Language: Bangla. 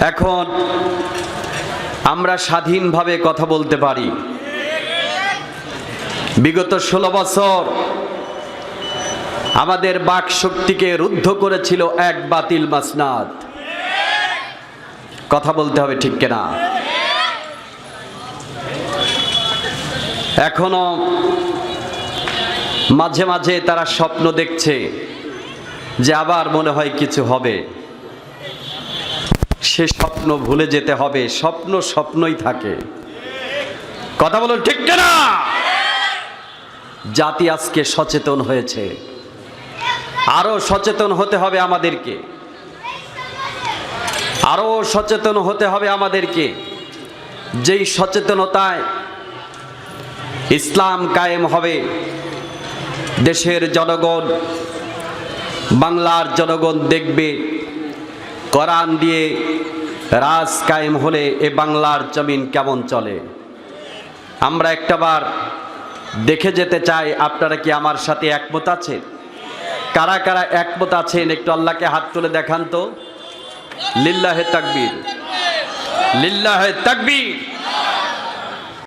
এখন আমরা স্বাধীনভাবে কথা বলতে পারি। বিগত ষোলো বছর আমাদের বাক শক্তিকে রুদ্ধ করেছিল এক বাতিল মাসনাদ। কথা বলতে হবে ঠিক কিনা? এখনও মাঝে মাঝে তারা স্বপ্ন দেখছে যে আবার মনে হয় কিছু হবে। সে স্বপ্ন ভুলে যেতে হবে, স্বপ্ন স্বপ্নই থাকে। কথা বলুন ঠিক না জাতি আজকে সচেতন হয়েছে। আরও সচেতন হতে হবে আমাদেরকে। আরও সচেতন হতে হবে আমাদেরকে। যেই সচেতনতায় ইসলাম কায়েম হবে, দেশের জনগণ, বাংলার জনগণ দেখবে। কোরআন দিয়ে রাজ কায়েম হলে এ বাংলার জমিন কেমন চলে? আমরা একটাবার দেখে যেতে চাই, আপনারা কি আমার সাথে একমত আছেন? কারা কারা একমত আছেন? একটু আল্লাহকে হাত তুলে দেখান তো। লিল্লাহে তাকবীর। লিল্লাহে তাকবীর।